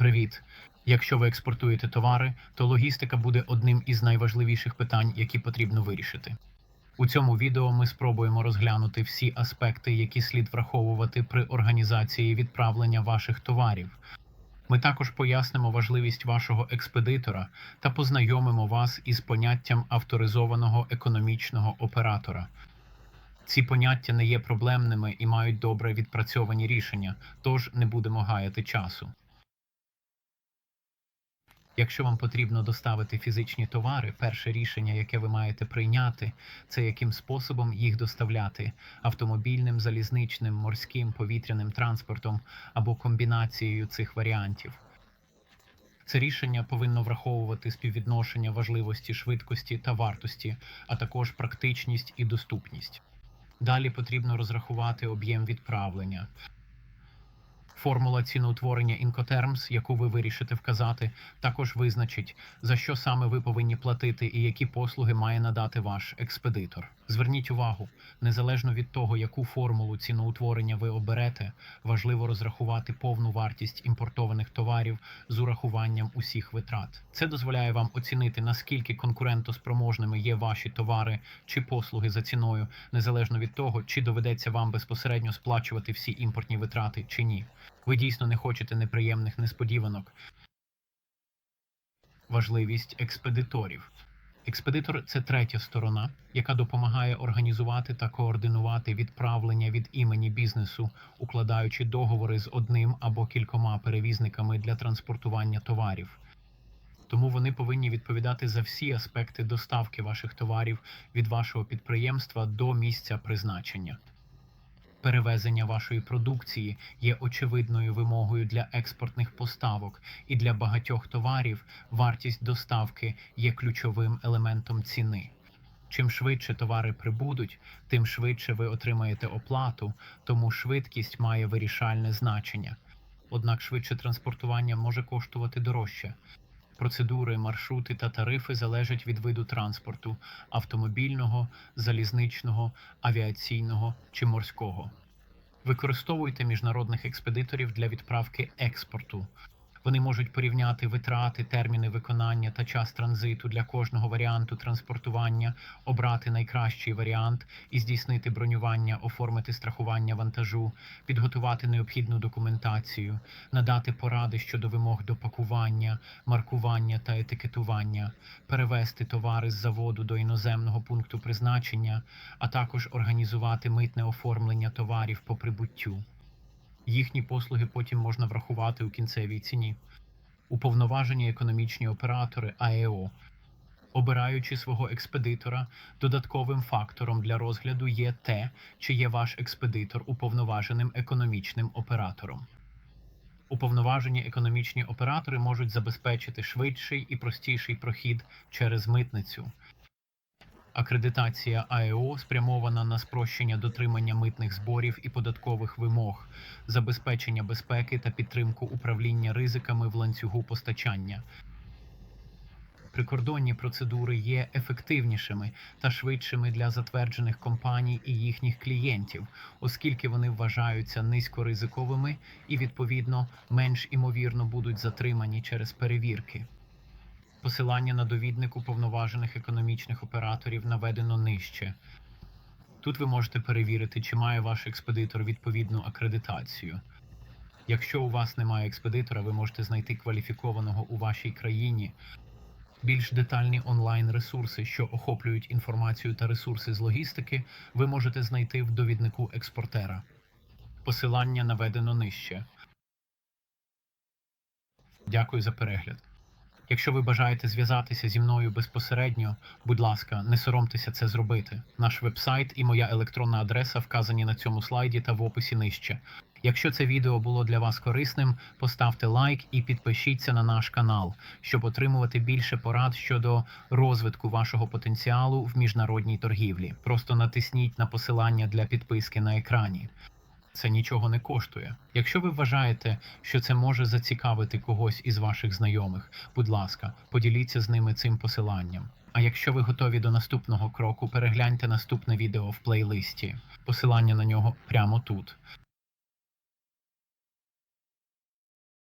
Привіт! Якщо ви експортуєте товари, то логістика буде одним із найважливіших питань, які потрібно вирішити. У цьому відео ми спробуємо розглянути всі аспекти, які слід враховувати при організації відправлення ваших товарів. Ми також пояснимо важливість вашого експедитора та познайомимо вас із поняттям авторизованого економічного оператора. Ці поняття не є проблемними і мають добре відпрацьовані рішення, тож не будемо гаяти часу. Якщо вам потрібно доставити фізичні товари, перше рішення, яке ви маєте прийняти, це яким способом їх доставляти автомобільним, залізничним, морським, повітряним транспортом або комбінацією цих варіантів. Це рішення повинно враховувати співвідношення важливості швидкості та вартості, а також практичність і доступність. Далі потрібно розрахувати об'єм відправлення. Формула ціноутворення Incoterms, яку ви вирішите вказати, також визначить, за що саме ви повинні платити і які послуги має надати ваш експедитор. Зверніть увагу, незалежно від того, яку формулу ціноутворення ви оберете, важливо розрахувати повну вартість імпортованих товарів з урахуванням усіх витрат. Це дозволяє вам оцінити, наскільки конкурентоспроможними є ваші товари чи послуги за ціною, незалежно від того, чи доведеться вам безпосередньо сплачувати всі імпортні витрати чи ні. Ви дійсно не хочете неприємних несподіванок. Важливість експедиторів. Експедитор це третя сторона, яка допомагає організувати та координувати відправлення від імені бізнесу, укладаючи договори з одним або кількома перевізниками для транспортування товарів. Тому вони повинні відповідати за всі аспекти доставки ваших товарів від вашого підприємства до місця призначення. Перевезення вашої продукції є очевидною вимогою для експортних поставок, і для багатьох товарів вартість доставки є ключовим елементом ціни. Чим швидше товари прибудуть, тим швидше ви отримаєте оплату, тому швидкість має вирішальне значення. Однак швидше транспортування може коштувати дорожче. Процедури, маршрути та тарифи залежать від виду транспорту автомобільного, залізничного, авіаційного чи морського. Використовуйте міжнародних експедиторів для відправки експорту. Вони можуть порівняти витрати, терміни виконання та час транзиту для кожного варіанту транспортування, обрати найкращий варіант і здійснити бронювання, оформити страхування вантажу, підготувати необхідну документацію, надати поради щодо вимог до пакування, маркування та етикетування, перевести товари з заводу до іноземного пункту призначення, а також організувати митне оформлення товарів по прибуттю. Їхні послуги потім можна врахувати у кінцевій ціні. Уповноважені економічні оператори АЕО. Обираючи свого експедитора, додатковим фактором для розгляду є те, чи є ваш експедитор уповноваженим економічним оператором. Уповноважені економічні оператори можуть забезпечити швидший і простіший прохід через митницю. Акредитація АЕО спрямована на спрощення дотримання митних зборів і податкових вимог, забезпечення безпеки та підтримку управління ризиками в ланцюгу постачання. Прикордонні процедури є ефективнішими та швидшими для затверджених компаній і їхніх клієнтів, оскільки вони вважаються низькоризиковими і, відповідно, менш імовірно будуть затримані через перевірки. Посилання на довідник уповноважених економічних операторів наведено нижче. Тут ви можете перевірити, чи має ваш експедитор відповідну акредитацію. Якщо у вас немає експедитора, ви можете знайти кваліфікованого у вашій країні. Більш детальні онлайн-ресурси, що охоплюють інформацію та ресурси з логістики, ви можете знайти в довіднику експортера. Посилання наведено нижче. Дякую за перегляд. Якщо ви бажаєте зв'язатися зі мною безпосередньо, будь ласка, не соромтеся це зробити. Наш вебсайт і моя електронна адреса вказані на цьому слайді та в описі нижче. Якщо це відео було для вас корисним, поставте лайк і підпишіться на наш канал, щоб отримувати більше порад щодо розвитку вашого потенціалу в міжнародній торгівлі. Просто натисніть на посилання для підписки на екрані. Це нічого не коштує. Якщо ви вважаєте, що це може зацікавити когось із ваших знайомих, будь ласка, поділіться з ними цим посиланням. А якщо ви готові до наступного кроку, перегляньте наступне відео в плейлисті. Посилання на нього прямо тут.